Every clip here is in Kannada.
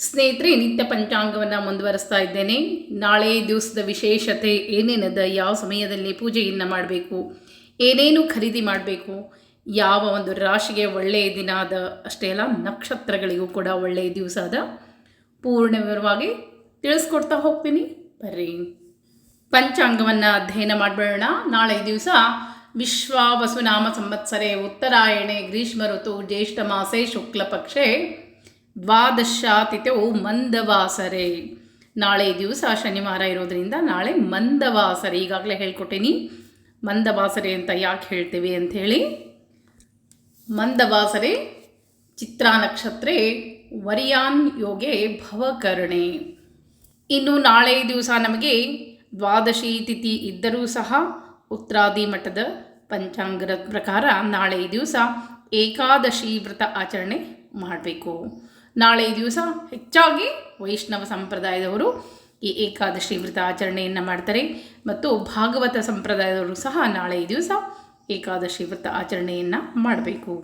ಸ್ನೇಹಿತರೆ, ನಿತ್ಯ ಪಂಚಾಂಗವನ್ನು ಮುಂದುವರಿಸ್ತಾ ಇದ್ದೇನೆ. ನಾಳೆ ದಿವಸದ ವಿಶೇಷತೆ ಏನೇನದ, ಯಾವ ಸಮಯದಲ್ಲಿ ಪೂಜೆಯನ್ನು ಮಾಡಬೇಕು, ಏನೇನು ಖರೀದಿ ಮಾಡಬೇಕು, ಯಾವ ಒಂದು ರಾಶಿಗೆ ಒಳ್ಳೆಯ ದಿನ ಅದ ಅಷ್ಟೇ ಅಲ್ಲ, ನಕ್ಷತ್ರಗಳಿಗೂ ಕೂಡ ಒಳ್ಳೆಯ ದಿವಸ ಅದ ಪೂರ್ಣ ವಿವರವಾಗಿ ತಿಳಿಸ್ಕೊಡ್ತಾ ಹೋಗ್ತೀನಿ. ಬರ್ರಿ. ಪಂಚಾಂಗವನ್ನು ಅಧ್ಯಯನ ಮಾಡಬೇಡ ನಾಳೆ ದಿವಸ ವಿಶ್ವ ವಸುನಾಮ ಸಂವತ್ಸರೆ, ಉತ್ತರಾಯಣೆ, ಗ್ರೀಷ್ಮ ಋತು, ಜ್ಯೇಷ್ಠ ಮಾಸೆ, ಶುಕ್ಲ ಪಕ್ಷೆ ದ್ವಾದಶ ತಿಥಿಯು ಮಂದವಾಸರೆ. ನಾಳೆ ದಿವಸ ಶನಿವಾರ ಇರೋದ್ರಿಂದ ನಾಳೆ ಮಂದವಾಸರೆ. ಈಗಾಗಲೇ ಹೇಳ್ಕೊಟ್ಟೀನಿ. ಮಂದವಾಸರೆ ಅಂತ ಯಾಕೆ ಹೇಳ್ತೀವಿ ಅಂಥೇಳಿ. ಮಂದವಾಸರೆ ಚಿತ್ರಾ ನಕ್ಷತ್ರೆ ವರಿಯಾನ್ ಯೋಗೆ ಭವಕರ್ಣೆ. ಇನ್ನು ನಾಳೆ ದಿವಸ ನಮಗೆ ದ್ವಾದಶಿ ತಿಥಿ ಇದ್ದರೂ ಸಹ ಉತ್ತರಾದಿ ಮಠದ ಪಂಚಾಂಗದ ಪ್ರಕಾರ ನಾಳೆ ದಿವಸ ಏಕಾದಶಿ ವ್ರತ ಆಚರಣೆ ಮಾಡಬೇಕು. ನಾಳೆ ದಿವಸ ಹೆಚ್ಚಾಗಿ ವೈಷ್ಣವ ಸಂಪ್ರದಾಯದವರು ಈ ಏಕಾದಶಿ ವ್ರತ ಆಚರಣೆಯನ್ನು ಮಾಡ್ತಾರೆ. ಮತ್ತು ಭಾಗವತ ಸಂಪ್ರದಾಯದವರು ಸಹ ನಾಳೆ ದಿವಸ ಏಕಾದಶಿ ವ್ರತ ಆಚರಣೆಯನ್ನು ಮಾಡಬೇಕು.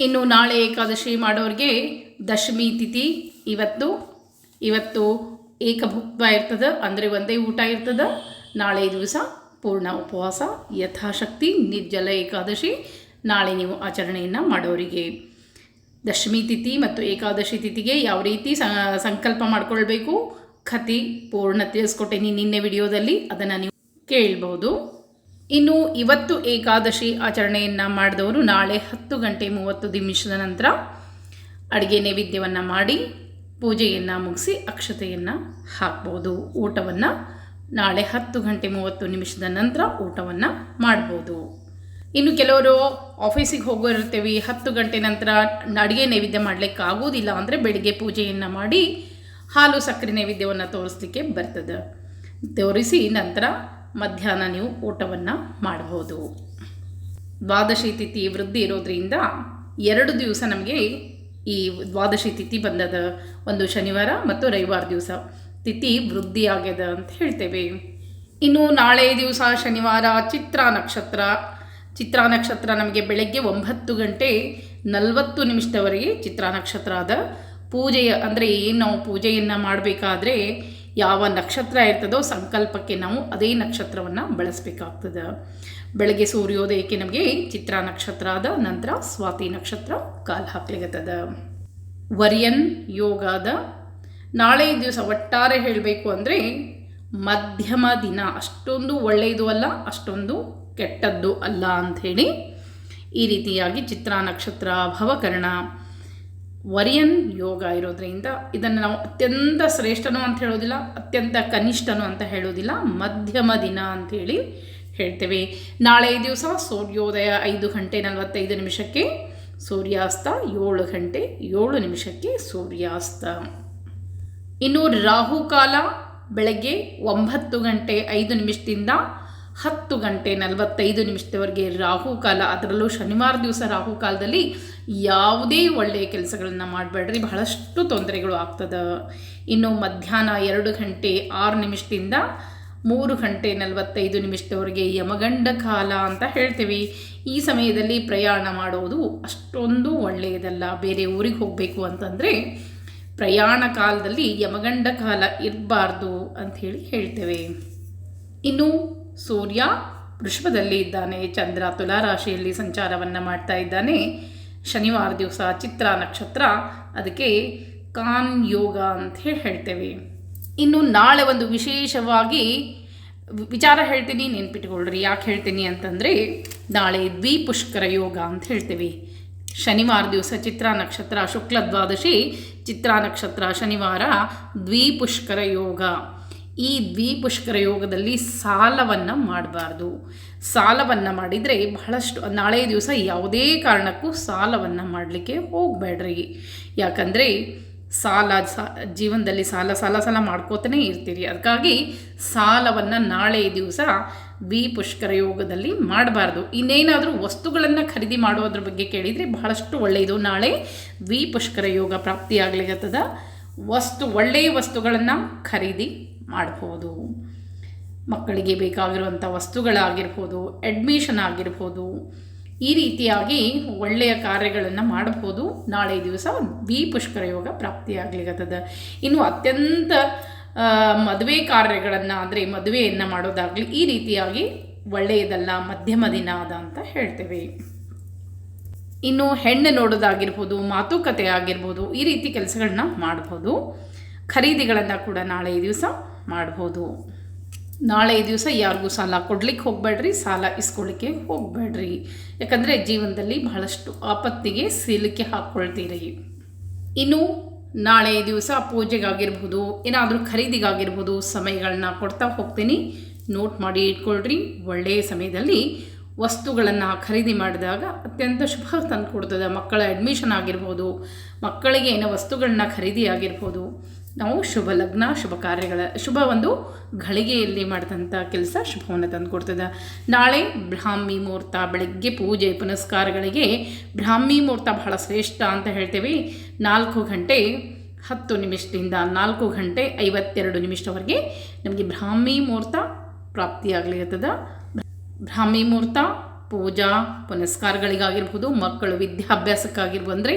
ಇನ್ನು ನಾಳೆ ಏಕಾದಶಿ ಮಾಡೋರಿಗೆ ದಶಮಿ ತಿಥಿ ಇವತ್ತು. ಇವತ್ತು ಏಕಭುಕ್ತ ಇರ್ತದೆ, ಅಂದರೆ ಒಂದೇ ಊಟ ಇರ್ತದೆ. ನಾಳೆ ದಿವಸ ಪೂರ್ಣ ಉಪವಾಸ, ಯಥಾಶಕ್ತಿ, ನಿರ್ಜಲ ಏಕಾದಶಿ ನಾಳೆ ನೀವು ಆಚರಣೆಯನ್ನು ಮಾಡೋರಿಗೆ. ದಶಮಿ ತಿಥಿ ಮತ್ತು ಏಕಾದಶಿ ತಿಥಿಗೆ ಯಾವ ರೀತಿ ಸಂಕಲ್ಪ ಮಾಡ್ಕೊಳ್ಬೇಕು? ಕತಿ ಪೂರ್ಣ ತಿಳಿಸ್ಕೊಟ್ಟೇನಿ ನಿನ್ನೆ ವಿಡಿಯೋದಲ್ಲಿ, ಅದನ್ನು ನೀವು ಕೇಳ್ಬೋದು. ಇನ್ನು ಇವತ್ತು ಏಕಾದಶಿ ಆಚರಣೆಯನ್ನು ಮಾಡಿದವರು ನಾಳೆ ಹತ್ತು ಗಂಟೆ ಮೂವತ್ತು ನಿಮಿಷದ ನಂತರ ಅಡುಗೆ ನೈವೇದ್ಯವನ್ನು ಮಾಡಿ, ಪೂಜೆಯನ್ನು ಮುಗಿಸಿ ಅಕ್ಷತೆಯನ್ನು ಹಾಕ್ಬೋದು, ಊಟವನ್ನು. ನಾಳೆ ಹತ್ತು ಗಂಟೆ ಮೂವತ್ತು ನಿಮಿಷದ ನಂತರ ಊಟವನ್ನು ಮಾಡ್ಬೋದು. ಇನ್ನು ಕೆಲವರು ಆಫೀಸಿಗೆ ಹೋಗೋ ಇರ್ತೀವಿ ಹತ್ತು ಗಂಟೆ ನಂತರ ಅಡುಗೆ ನೈವೇದ್ಯ ಮಾಡಲಿಕ್ಕೆ ಆಗೋದಿಲ್ಲ ಅಂದರೆ ಬೆಳಿಗ್ಗೆ ಪೂಜೆಯನ್ನು ಮಾಡಿ ಹಾಲು ಸಕ್ಕರೆ ನೈವೇದ್ಯವನ್ನು ತೋರಿಸ್ಲಿಕ್ಕೆ ಬರ್ತದೆ. ತೋರಿಸಿ ನಂತರ ಮಧ್ಯಾಹ್ನ ನೀವು ಊಟವನ್ನು ಮಾಡಬಹುದು. ದ್ವಾದಶಿ ತಿಥಿ ವೃದ್ಧಿ ಇರೋದ್ರಿಂದ ಎರಡು ದಿವಸ ನಮಗೆ ಈ ದ್ವಾದಶಿ ತಿಥಿ ಬಂದದ. ಒಂದು ಶನಿವಾರ ಮತ್ತು ರವಿವಾರ ದಿವಸ ತಿಥಿ ವೃದ್ಧಿ ಆಗ್ಯದ ಅಂತ ಹೇಳ್ತೇವೆ. ಇನ್ನು ನಾಳೆ ದಿವಸ ಶನಿವಾರ ಚಿತ್ರ ನಕ್ಷತ್ರ. ಚಿತ್ರ ನಕ್ಷತ್ರ ನಮಗೆ ಬೆಳಗ್ಗೆ ಒಂಬತ್ತು ಗಂಟೆ ನಲವತ್ತು ನಿಮಿಷದವರೆಗೆ ಚಿತ್ರ ನಕ್ಷತ್ರ ಆದ ಪೂಜೆಯ ಅಂದರೆ ಏನು ನಾವು ಪೂಜೆಯನ್ನು ಮಾಡಬೇಕಾದ್ರೆ ಯಾವ ನಕ್ಷತ್ರ ಇರ್ತದೋ ಸಂಕಲ್ಪಕ್ಕೆ ನಾವು ಅದೇ ನಕ್ಷತ್ರವನ್ನು ಬಳಸಬೇಕಾಗ್ತದೆ. ಬೆಳಗ್ಗೆ ಸೂರ್ಯೋದಯಕ್ಕೆ ನಮಗೆ ಚಿತ್ರ ನಕ್ಷತ್ರ ಆದ ನಂತರ ಸ್ವಾತಿ ನಕ್ಷತ್ರ ಕಾಲು ಹಾಕ್ಲಿಗತ್ತದ ವರಿಯನ್ ಯೋಗ ಅದ. ನಾಳೆ ದಿವಸ ಒಟ್ಟಾರೆ ಹೇಳಬೇಕು ಅಂದರೆ ಮಧ್ಯಮ ದಿನ. ಅಷ್ಟೊಂದು ಒಳ್ಳೆಯದು ಅಲ್ಲ, ಅಷ್ಟೊಂದು ಕೆಟ್ಟದ್ದು ಅಲ್ಲ ಅಂಥೇಳಿ ಈ ರೀತಿಯಾಗಿ ಚಿತ್ರ ನಕ್ಷತ್ರ ಭವಕರಣ ವರಿಯನ್ ಯೋಗ ಇರೋದ್ರಿಂದ ಇದನ್ನು ನಾವು ಅತ್ಯಂತ ಶ್ರೇಷ್ಠನು ಅಂತ ಹೇಳೋದಿಲ್ಲ, ಅತ್ಯಂತ ಕನಿಷ್ಠನು ಅಂತ ಹೇಳೋದಿಲ್ಲ, ಮಧ್ಯಮ ದಿನ ಅಂಥೇಳಿ ಹೇಳ್ತೇವೆ. ನಾಳೆ ದಿವಸ ಸೂರ್ಯೋದಯ ಐದು ಗಂಟೆ ನಲವತ್ತೈದು ನಿಮಿಷಕ್ಕೆ, ಸೂರ್ಯಾಸ್ತ ಏಳು ಗಂಟೆ ಏಳು ನಿಮಿಷಕ್ಕೆ ಸೂರ್ಯಾಸ್ತ. ಇನ್ನು ರಾಹುಕಾಲ ಬೆಳಗ್ಗೆ ಒಂಬತ್ತು ಗಂಟೆ ಐದು ನಿಮಿಷದಿಂದ ಹತ್ತು ಗಂಟೆ ನಲವತ್ತೈದು ನಿಮಿಷದವರೆಗೆ ರಾಹುಕಾಲ ಅದರಲ್ಲೂ ಶನಿವಾರ ದಿವಸ ರಾಹುಕಾಲದಲ್ಲಿ ಯಾವುದೇ ಒಳ್ಳೆಯ ಕೆಲಸಗಳನ್ನು ಮಾಡಬೇಡ್ರಿ, ಬಹಳಷ್ಟು ತೊಂದರೆಗಳು ಆಗ್ತದೆ. ಇನ್ನು ಮಧ್ಯಾಹ್ನ ಎರಡು ಗಂಟೆ ಆರು ನಿಮಿಷದಿಂದ ಮೂರು ಗಂಟೆ ನಲವತ್ತೈದು ನಿಮಿಷದವರೆಗೆ ಯಮಗಂಡ ಕಾಲ ಅಂತ ಹೇಳ್ತೀವಿ. ಈ ಸಮಯದಲ್ಲಿ ಪ್ರಯಾಣ ಮಾಡೋದು ಅಷ್ಟೊಂದು ಒಳ್ಳೆಯದಲ್ಲ. ಬೇರೆ ಊರಿಗೆ ಹೋಗಬೇಕು ಅಂತಂದರೆ ಪ್ರಯಾಣ ಕಾಲದಲ್ಲಿ ಯಮಗಂಡ ಕಾಲ ಇರಬಾರ್ದು ಅಂಥೇಳಿ ಹೇಳ್ತೇವೆ. ಇನ್ನು ಸೂರ್ಯ ವೃಷಭದಲ್ಲಿ ಇದ್ದಾನೆ. ಚಂದ್ರ ತುಲಾ ರಾಶಿಯಲ್ಲಿ ಸಂಚಾರವನ್ನು ಮಾಡ್ತಾ ಇದ್ದಾನೆ. ಶನಿವಾರ ದಿವಸ ಚಿತ್ರ ನಕ್ಷತ್ರ. ಅದಕ್ಕೆ ಕಾನ್ ಯೋಗ ಅಂತ ಹೇಳಿ ಹೇಳ್ತೇವೆ. ಇನ್ನು ನಾಳೆ ಒಂದು ವಿಶೇಷವಾಗಿ ವಿಚಾರ ಹೇಳ್ತೀನಿ, ನೆನ್ಪಿಟ್ಕೊಳ್ರಿ. ಯಾಕೆ ಹೇಳ್ತೀನಿ ಅಂತಂದರೆ, ನಾಳೆ ದ್ವಿಪುಷ್ಕರ ಯೋಗ ಅಂತ ಹೇಳ್ತೇವೆ. ಶನಿವಾರ ದಿವಸ ಚಿತ್ರ ನಕ್ಷತ್ರ, ಶುಕ್ಲ ದ್ವಾದಶಿ, ಚಿತ್ರ ನಕ್ಷತ್ರ ಶನಿವಾರ ದ್ವಿಪುಷ್ಕರ ಯೋಗ. ಈ ದ್ವಿಪುಷ್ಕರ ಯೋಗದಲ್ಲಿ ಸಾಲವನ್ನು ಮಾಡಬಾರ್ದು. ಸಾಲವನ್ನು ಮಾಡಿದರೆ ಬಹಳಷ್ಟು, ನಾಳೆ ದಿವಸ ಯಾವುದೇ ಕಾರಣಕ್ಕೂ ಸಾಲವನ್ನು ಮಾಡಲಿಕ್ಕೆ ಹೋಗಬೇಡ್ರಿ. ಯಾಕಂದರೆ ಸಾಲ ಜೀವನದಲ್ಲಿ ಸಾಲ ಸಾಲ ಸಾಲ ಮಾಡ್ಕೋತಾನೆ ಇರ್ತೀರಿ. ಅದಕ್ಕಾಗಿ ಸಾಲವನ್ನು ನಾಳೆ ದಿವಸ ವಿ ಪುಷ್ಕರ ಯೋಗದಲ್ಲಿ ಮಾಡಬಾರ್ದು. ಇನ್ನೇನಾದರೂ ವಸ್ತುಗಳನ್ನು ಖರೀದಿ ಮಾಡೋದ್ರ ಬಗ್ಗೆ ಕೇಳಿದರೆ ಬಹಳಷ್ಟು ಒಳ್ಳೆಯದು ನಾಳೆ ವಿ ಪುಷ್ಕರ ಯೋಗ ಪ್ರಾಪ್ತಿಯಾಗ್ಲಿಕ್ಕತ್ತದ ವಸ್ತು, ಒಳ್ಳೆಯ ವಸ್ತುಗಳನ್ನು ಖರೀದಿ ಮಾಡ್ಬೋದು. ಮಕ್ಕಳಿಗೆ ಬೇಕಾಗಿರುವಂಥ ವಸ್ತುಗಳಾಗಿರ್ಬೋದು ಅಡ್ಮಿಷನ್ ಆಗಿರ್ಬೋದು, ಈ ರೀತಿಯಾಗಿ ಒಳ್ಳೆಯ ಕಾರ್ಯಗಳನ್ನು ಮಾಡಬಹುದು ನಾಳೆ ದಿವಸ ವಿ ಪುಷ್ಕರ ಯೋಗ ಪ್ರಾಪ್ತಿಯಾಗ್ಲಿಕ್ಕತ್ತದ ಇನ್ನು ಅತ್ಯಂತ ಮದುವೆ ಕಾರ್ಯಗಳನ್ನು ಅಂದರೆ ಮದುವೆಯನ್ನು ಮಾಡೋದಾಗಲಿ ಈ ರೀತಿಯಾಗಿ ಒಳ್ಳೆಯದಲ್ಲ, ಮಧ್ಯಮ ದಿನ ಅದ ಅಂತ ಹೇಳ್ತೇವೆ. ಇನ್ನು ಹೆಣ್ಣು ನೋಡೋದಾಗಿರ್ಬೋದು, ಮಾತುಕತೆ ಆಗಿರ್ಬೋದು, ಈ ರೀತಿ ಕೆಲಸಗಳನ್ನ ಮಾಡ್ಬೋದು. ಖರೀದಿಗಳನ್ನು ಕೂಡ ನಾಳೆ ದಿವಸ ಮಾಡ್ಬೋದು. ನಾಳೆ ದಿವಸ ಯಾರಿಗೂ ಸಾಲ ಕೊಡ್ಲಿಕ್ಕೆ ಹೋಗಬೇಡ್ರಿ, ಸಾಲ ಇಸ್ಕೊಳ್ಳಿಕ್ಕೆ ಹೋಗಬೇಡ್ರಿ. ಯಾಕಂದರೆ ಜೀವನದಲ್ಲಿ ಬಹಳಷ್ಟು ಆಪತ್ತಿಗೆ ಸಿಲುಕಿ ಹಾಕ್ಕೊಳ್ತೀರಿ ಇನ್ನು ನಾಳೆ ದಿವಸ ಪೂಜೆಗಾಗಿರ್ಬೋದು, ಏನಾದರೂ ಖರೀದಿಗಾಗಿರ್ಬೋದು ಸಮಯಗಳನ್ನ ಕೊಡ್ತಾ ಹೋಗ್ತೀನಿ. ನೋಟ್ ಮಾಡಿ ಇಟ್ಕೊಳ್ರಿ. ಒಳ್ಳೆಯ ಸಮಯದಲ್ಲಿ ವಸ್ತುಗಳನ್ನು ಖರೀದಿ ಮಾಡಿದಾಗ ಅತ್ಯಂತ ಶುಭ ತಂದು ಕೊಡ್ತದೆ ಮಕ್ಕಳ ಅಡ್ಮಿಷನ್ ಆಗಿರ್ಬೋದು, ಮಕ್ಕಳಿಗೆ ಏನೋ ವಸ್ತುಗಳನ್ನ ಖರೀದಿ ಆಗಿರ್ಬೋದು ನಾವು ಶುಭ ಲಗ್ನ, ಶುಭ ಕಾರ್ಯಗಳ, ಶುಭ ಒಂದು ಘಳಿಗೆಯಲ್ಲಿ ಮಾಡಿದಂಥ ಕೆಲಸ ಶುಭವನ್ನು ತಂದು ಕೊಡ್ತದೆ. ನಾಳೆ ಬ್ರಾಹ್ಮಿ ಮುಹೂರ್ತ, ಬೆಳಗ್ಗೆ ಪೂಜೆ, ಪುನಸ್ಕಾರಗಳಿಗೆ ಬ್ರಾಹ್ಮಿ ಮುಹೂರ್ತ ಬಹಳ ಶ್ರೇಷ್ಠ ಅಂತ ಹೇಳ್ತೇವೆ. ನಾಲ್ಕು ಗಂಟೆ ಹತ್ತು ನಿಮಿಷದಿಂದ ನಾಲ್ಕು ಗಂಟೆ ಐವತ್ತೆರಡು ನಿಮಿಷದವರೆಗೆ ನಮಗೆ ಬ್ರಾಹ್ಮಿ ಮುಹೂರ್ತ ಪ್ರಾಪ್ತಿಯಾಗಲಿರ್ತದ ಬ್ರಾಹ್ಮಿ ಮುಹೂರ್ತ ಪೂಜಾ ಪುನಸ್ಕಾರಗಳಿಗಾಗಿರ್ಬೋದು, ಮಕ್ಕಳು ವಿದ್ಯಾಭ್ಯಾಸಕ್ಕಾಗಿರ್ಬೋದು, ಅಂದರೆ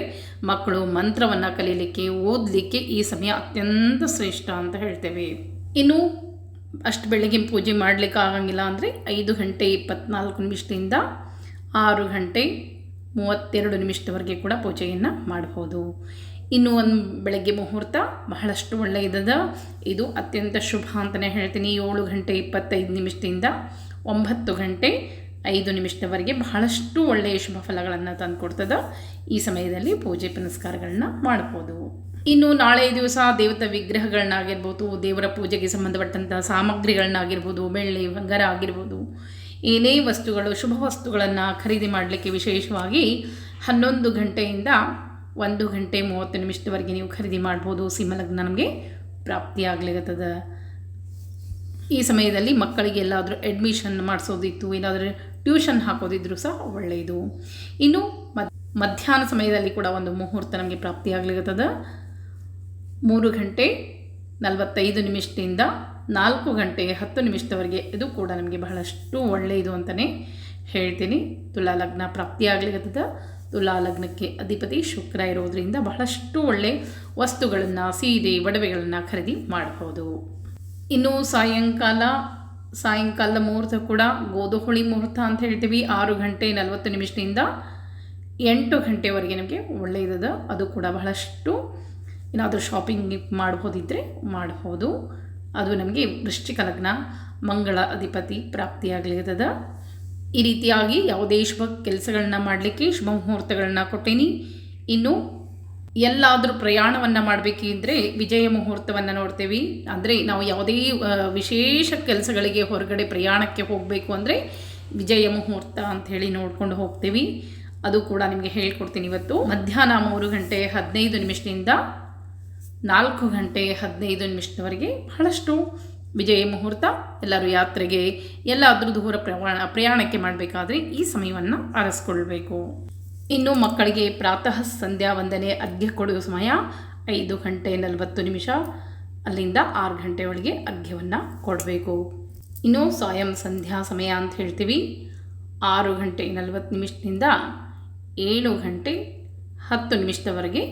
ಮಕ್ಕಳು ಮಂತ್ರವನ್ನು ಕಲೀಲಿಕ್ಕೆ, ಓದಲಿಕ್ಕೆ ಈ ಸಮಯ ಅತ್ಯಂತ ಶ್ರೇಷ್ಠ ಅಂತ ಹೇಳ್ತೇವೆ. ಇನ್ನು ಅಷ್ಟು ಬೆಳಗ್ಗೆ ಪೂಜೆ ಮಾಡಲಿಕ್ಕೆ ಆಗಂಗಿಲ್ಲ ಅಂದರೆ ಐದು ಗಂಟೆ ಇಪ್ಪತ್ನಾಲ್ಕು ನಿಮಿಷದಿಂದ ಆರು ಗಂಟೆ ಮೂವತ್ತೆರಡು ನಿಮಿಷದವರೆಗೆ ಕೂಡ ಪೂಜೆಯನ್ನು ಮಾಡ್ಬೋದು. ಇನ್ನು ಒಂದು ಬೆಳಗ್ಗೆ ಮುಹೂರ್ತ ಬಹಳಷ್ಟು ಒಳ್ಳೆಯದದ. ಇದು ಅತ್ಯಂತ ಶುಭ ಅಂತಲೇ ಹೇಳ್ತೀನಿ. ಏಳು ಗಂಟೆ ಇಪ್ಪತ್ತೈದು ನಿಮಿಷದಿಂದ ಒಂಬತ್ತು ಗಂಟೆ ಐದು ನಿಮಿಷದವರೆಗೆ ಬಹಳಷ್ಟು ಒಳ್ಳೆಯ ಶುಭ ಫಲಗಳನ್ನು ತಂದುಕೊಡ್ತದೆ. ಈ ಸಮಯದಲ್ಲಿ ಪೂಜೆ ಪುನಸ್ಕಾರಗಳನ್ನ ಮಾಡ್ಬೋದು. ಇನ್ನು ನಾಳೆ ದಿವಸ ದೇವತಾ ವಿಗ್ರಹಗಳನ್ನಾಗಿರ್ಬೋದು, ದೇವರ ಪೂಜೆಗೆ ಸಂಬಂಧಪಟ್ಟಂಥ ಸಾಮಗ್ರಿಗಳನ್ನಾಗಿರ್ಬೋದು, ಬೆಳ್ಳಿ, ಬಂಗಾರ ಆಗಿರ್ಬೋದು, ಏನೇ ವಸ್ತುಗಳು, ಶುಭ ವಸ್ತುಗಳನ್ನು ಖರೀದಿ ಮಾಡಲಿಕ್ಕೆ ವಿಶೇಷವಾಗಿ ಹನ್ನೊಂದು ಗಂಟೆಯಿಂದ ಒಂದು ಗಂಟೆ ಮೂವತ್ತು ನಿಮಿಷದವರೆಗೆ ನೀವು ಖರೀದಿ ಮಾಡ್ಬೋದು. ಸಿಂಹಲಗ್ನ ನಮಗೆ ಪ್ರಾಪ್ತಿಯಾಗ್ಲಿಕತ್ತದ ಈ ಸಮಯದಲ್ಲಿ ಮಕ್ಕಳಿಗೆ ಎಲ್ಲಾದರೂ ಅಡ್ಮಿಷನ್ ಮಾಡಿಸೋದಿತ್ತು, ಏನಾದರೂ ಟ್ಯೂಷನ್ ಹಾಕೋದಿದ್ರು ಸಹ ಒಳ್ಳೆಯದು. ಇನ್ನು ಮಧ್ಯಾಹ್ನ ಸಮಯದಲ್ಲಿ ಕೂಡ ಒಂದು ಮುಹೂರ್ತ ನಮಗೆ ಪ್ರಾಪ್ತಿಯಾಗ್ಲಿಕತ್ತದ ಮೂರು ಗಂಟೆ ನಲವತ್ತೈದು ನಿಮಿಷದಿಂದ ನಾಲ್ಕು ಗಂಟೆ ಹತ್ತು ನಿಮಿಷದವರೆಗೆ ಇದು ಕೂಡ ನಮಗೆ ಬಹಳಷ್ಟು ಒಳ್ಳೆಯದು ಅಂತಲೇ ಹೇಳ್ತೀನಿ. ತುಲಾ ಲಗ್ನ ಪ್ರಾಪ್ತಿಯಾಗ್ಲಿಕತ್ತದ ತುಲಾ ಲಗ್ನಕ್ಕೆ ಅಧಿಪತಿ ಶುಕ್ರ ಇರೋದರಿಂದ ಬಹಳಷ್ಟು ಒಳ್ಳೆ ವಸ್ತುಗಳನ್ನು, ಸೀರೆ, ಒಡವೆಗಳನ್ನು ಖರೀದಿ ಮಾಡಬಹುದು ಇನ್ನು ಸಾಯಂಕಾಲ ಸಾಯಂಕಾಲದ ಮುಹೂರ್ತ ಕೂಡ ಗೋಧುಹುಳಿ ಮುಹೂರ್ತ ಅಂತ ಹೇಳ್ತೀವಿ. ಆರು ಗಂಟೆ ನಲವತ್ತು ನಿಮಿಷದಿಂದ ಎಂಟು ಗಂಟೆವರೆಗೆ ನಮಗೆ ಒಳ್ಳೆಯದದ ಅದು ಕೂಡ ಬಹಳಷ್ಟು ಏನಾದರೂ ಶಾಪಿಂಗ್ ಮಾಡ್ಬೋದಿದ್ದರೆ ಮಾಡ್ಬೋದು. ಅದು ನಮಗೆ ವೃಶ್ಚಿಕ ಲಗ್ನ, ಮಂಗಳ ಅಧಿಪತಿ ಪ್ರಾಪ್ತಿಯಾಗಲಿರ್ತದ ಈ ರೀತಿಯಾಗಿ ಯಾವುದೇ ಶುಭ ಕೆಲಸಗಳನ್ನ ಮಾಡಲಿಕ್ಕೆ ಶುಭ ಮುಹೂರ್ತಗಳನ್ನ ಕೊಟ್ಟೀನಿ. ಇನ್ನು ಎಲ್ಲಾದರೂ ಪ್ರಯಾಣವನ್ನು ಮಾಡಬೇಕಿದ್ರೆ ವಿಜಯ ಮುಹೂರ್ತವನ್ನು ನೋಡ್ತೇವೆ. ಅಂದರೆ ನಾವು ಯಾವುದೇ ವಿಶೇಷ ಕೆಲಸಗಳಿಗೆ ಹೊರಗಡೆ ಪ್ರಯಾಣಕ್ಕೆ ಹೋಗಬೇಕು ಅಂದರೆ ವಿಜಯ ಮುಹೂರ್ತ ಅಂಥೇಳಿ ನೋಡ್ಕೊಂಡು ಹೋಗ್ತೀವಿ. ಅದು ಕೂಡ ನಿಮಗೆ ಹೇಳ್ಕೊಡ್ತೀನಿ ಇವತ್ತು. ಮಧ್ಯಾಹ್ನ ಮೂರು ಗಂಟೆ ಹದಿನೈದು ನಿಮಿಷದಿಂದ ನಾಲ್ಕು ಗಂಟೆ ಹದಿನೈದು ನಿಮಿಷದವರೆಗೆ ಬಹಳಷ್ಟು ವಿಜಯ ಮುಹೂರ್ತ ಎಲ್ಲರೂ ಯಾತ್ರೆಗೆ ಎಲ್ಲಾದರೂ ದೂರ ಪ್ರಯಾಣ ಪ್ರಯಾಣಕ್ಕೆ ಮಾಡಬೇಕಾದ್ರೆ ಈ ಸಮಯವನ್ನು ಆರಿಸ್ಕೊಳ್ಬೇಕು. ಇನ್ನು ಮಕ್ಕಳಿಗೆ ಪ್ರಾತಃ ಸಂಧ್ಯಾ ವಂದನೆ ಅರ್ಘ್ಯ ಕೊಡುವ ಸಮಯ ಐದು ಗಂಟೆ ನಲವತ್ತು ನಿಮಿಷ. ಅಲ್ಲಿಂದ ಆರು ಗಂಟೆ ಒಳಗೆ ಅರ್ಘ್ಯವನ್ನು ಕೊಡಬೇಕು. ಇನ್ನು ಸ್ವಯಂ ಸಂಧ್ಯಾ ಸಮಯ ಅಂತ ಹೇಳ್ತೀವಿ. ಆರು ಗಂಟೆ ನಲವತ್ತು ನಿಮಿಷದಿಂದ ಏಳು ಗಂಟೆ ಹತ್ತು ನಿಮಿಷದವರೆಗೆ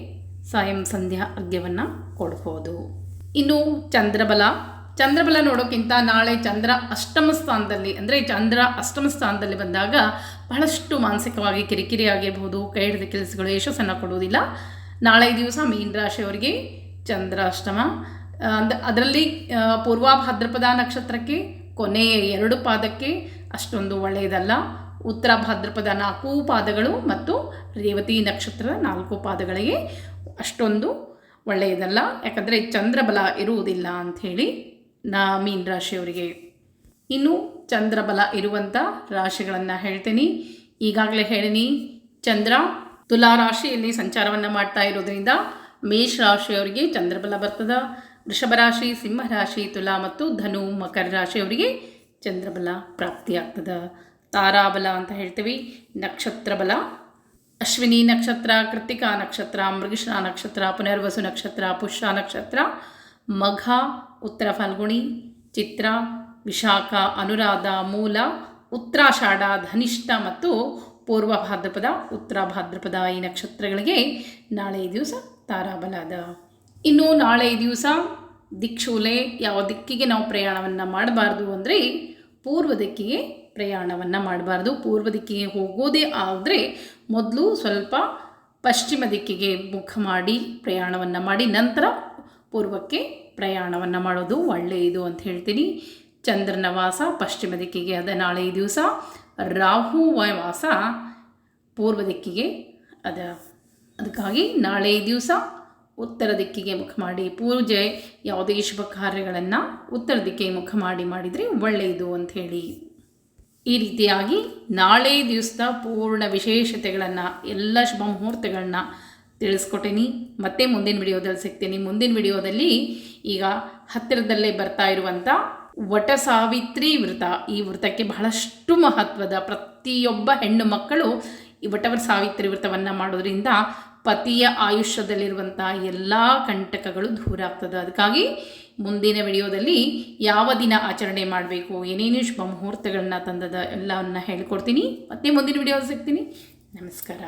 ಸ್ವಯಂ ಸಂಧ್ಯಾ ಅರ್ಘ್ಯವನ್ನು ಕೊಡ್ಬೋದು. ಇನ್ನು ಚಂದ್ರಬಲ ಚಂದ್ರಬಲ ನೋಡೋಕ್ಕಿಂತ ನಾಳೆ ಚಂದ್ರ ಅಷ್ಟಮ ಸ್ಥಾನದಲ್ಲಿ ಅಂದರೆ ಚಂದ್ರ ಅಷ್ಟಮ ಸ್ಥಾನದಲ್ಲಿ ಬಂದಾಗ ಬಹಳಷ್ಟು ಮಾನಸಿಕವಾಗಿ ಕಿರಿಕಿರಿ ಆಗಿರ್ಬೋದು ಕೈ ಹಿಡಿದ ಕೆಲಸಗಳು ಯಶಸ್ಸನ್ನು ಕೊಡುವುದಿಲ್ಲ. ನಾಳೆ ದಿವಸ ಮೀನ ರಾಶಿಯವರಿಗೆ ಚಂದ್ರ ಅಷ್ಟಮ. ಅಂದ ಅದರಲ್ಲಿ ಆ, ಪೂರ್ವ ಭಾದ್ರಪದ ನಕ್ಷತ್ರಕ್ಕೆ ಕೊನೆಯ ಎರಡು ಪಾದಕ್ಕೆ ಅಷ್ಟೊಂದು ಒಳ್ಳೆಯದಲ್ಲ. ಉತ್ತರ ಭಾದ್ರಪದ ನಾಲ್ಕು ಪಾದಗಳು ಮತ್ತು ರೇವತಿ ನಕ್ಷತ್ರದ ನಾಲ್ಕು ಪಾದಗಳಿಗೆ ಅಷ್ಟೊಂದು ಒಳ್ಳೆಯದಲ್ಲ. ಯಾಕಂದರೆ ಚಂದ್ರಬಲ ಇರುವುದಿಲ್ಲ ಅಂಥೇಳಿ ನಾ ಮೀನ್ ರಾಶಿಯವರಿಗೆ. ಇನ್ನು ಚಂದ್ರಬಲ ಇರುವಂಥ ರಾಶಿಗಳನ್ನು ಹೇಳ್ತೀನಿ. ಈಗಾಗಲೇ ಹೇಳಿನಿ, ಚಂದ್ರ ತುಲಾ ರಾಶಿಯಲ್ಲಿ ಸಂಚಾರವನ್ನು ಮಾಡ್ತಾ ಇರೋದ್ರಿಂದ ಮೇಷ ರಾಶಿಯವರಿಗೆ ಚಂದ್ರಬಲ ಬರ್ತದ. ವೃಷಭ ರಾಶಿ, ಸಿಂಹ ರಾಶಿ, ತುಲಾ ಮತ್ತು ಧನು ಮಕರ ರಾಶಿಯವರಿಗೆ ಚಂದ್ರಬಲ ಪ್ರಾಪ್ತಿಯಾಗ್ತದೆ ತಾರಾಬಲ ಅಂತ ಹೇಳ್ತೀವಿ. ನಕ್ಷತ್ರ ಬಲ. ಅಶ್ವಿನಿ ನಕ್ಷತ್ರ ಕೃತಿಕಾ ನಕ್ಷತ್ರ, ಮೃಗಶ್ರ ನಕ್ಷತ್ರ, ಪುನರ್ವಸು ನಕ್ಷತ್ರ, ಪುಷ್ಯ ನಕ್ಷತ್ರ ಮಘ, ಉತ್ತರ ಫಲ್ಗುಣಿ, ಚಿತ್ರ, ವಿಶಾಖ, ಅನುರಾಧ, ಮೂಲ ಉತ್ತರಾಷಾಢ ಧನಿಷ್ಠ ಮತ್ತು ಪೂರ್ವ ಭಾದ್ರಪದ, ಉತ್ತರ ಭಾದ್ರಪದ ಈ ನಕ್ಷತ್ರಗಳಿಗೆ ನಾಳೆ ದಿವಸ ತಾರಾಬಲಾದ. ಇನ್ನು ನಾಳೆ ದಿವಸ ದಿಕ್ಷೂಲೆ ಯಾವ ದಿಕ್ಕಿಗೆ ನಾವು ಪ್ರಯಾಣವನ್ನು ಮಾಡಬಾರ್ದು ಅಂದರೆ ಪೂರ್ವ ದಿಕ್ಕಿಗೆ ಪ್ರಯಾಣವನ್ನು ಮಾಡಬಾರ್ದು. ಪೂರ್ವ ದಿಕ್ಕಿಗೆ ಹೋಗೋದೇ ಆದರೆ ಮೊದಲು ಸ್ವಲ್ಪ ಪಶ್ಚಿಮ ದಿಕ್ಕಿಗೆ ಮುಖ ಮಾಡಿ ಪ್ರಯಾಣವನ್ನು ಮಾಡಿ ನಂತರ ಪೂರ್ವಕ್ಕೆ ಪ್ರಯಾಣವನ್ನು ಮಾಡೋದು ಒಳ್ಳೆಯದು ಅಂತ ಹೇಳ್ತೀನಿ. ಚಂದ್ರನ ವಾಸ ಪಶ್ಚಿಮ ದಿಕ್ಕಿಗೆ ಅದ ನಾಳೆ ದಿವಸ. ರಾಹು ವಾಸ ಪೂರ್ವ ದಿಕ್ಕಿಗೆ ಅದ. ಅದಕ್ಕಾಗಿ ನಾಳೆ ದಿವಸ ಉತ್ತರ ದಿಕ್ಕಿಗೆ ಮುಖ ಮಾಡಿ ಪೂಜೆ, ಯಾವುದೇ ಶುಭ ಕಾರ್ಯಗಳನ್ನು ಉತ್ತರ ದಿಕ್ಕಿಗೆ ಮುಖ ಮಾಡಿ ಮಾಡಿದರೆ ಒಳ್ಳೆಯದು ಅಂತ ಹೇಳಿ. ಈ ರೀತಿಯಾಗಿ ನಾಳೆ ದಿವಸದ ಪೂರ್ಣ ವಿಶೇಷತೆಗಳನ್ನು, ಎಲ್ಲ ಶುಭ ಮುಹೂರ್ತಗಳನ್ನ ತಿಳಿಸ್ಕೊಟ್ಟೇನಿ. ಮತ್ತೆ ಮುಂದಿನ ವಿಡಿಯೋದಲ್ಲಿ ಸಿಗ್ತೀನಿ. ಮುಂದಿನ ವಿಡಿಯೋದಲ್ಲಿ ಈಗ ಹತ್ತಿರದಲ್ಲೇ ಬರ್ತಾ ಇರುವಂಥ ವಟ ಸಾವಿತ್ರಿ ವ್ರತ. ಈ ವ್ರತಕ್ಕೆ ಬಹಳಷ್ಟು ಮಹತ್ವದ ಪ್ರತಿಯೊಬ್ಬ ಹೆಣ್ಣು ಮಕ್ಕಳು ಈ ವಟವರ ಸಾವಿತ್ರಿ ವ್ರತವನ್ನು ಮಾಡೋದ್ರಿಂದ ಪತಿಯ ಆಯುಷ್ಯದಲ್ಲಿರುವಂಥ ಎಲ್ಲ ಕಂಟಕಗಳು ದೂರ ಆಗ್ತದೆ. ಅದಕ್ಕಾಗಿ ಮುಂದಿನ ವಿಡಿಯೋದಲ್ಲಿ ಯಾವ ದಿನ ಆಚರಣೆ ಮಾಡಬೇಕು, ಏನೇನು ಶುಭ ಮುಹೂರ್ತಗಳನ್ನ ತಂದದ ಎಲ್ಲವನ್ನ ಹೇಳ್ಕೊಡ್ತೀನಿ. ಮತ್ತೆ ಮುಂದಿನ ವಿಡಿಯೋ ಸಿಗ್ತೀನಿ. ನಮಸ್ಕಾರ.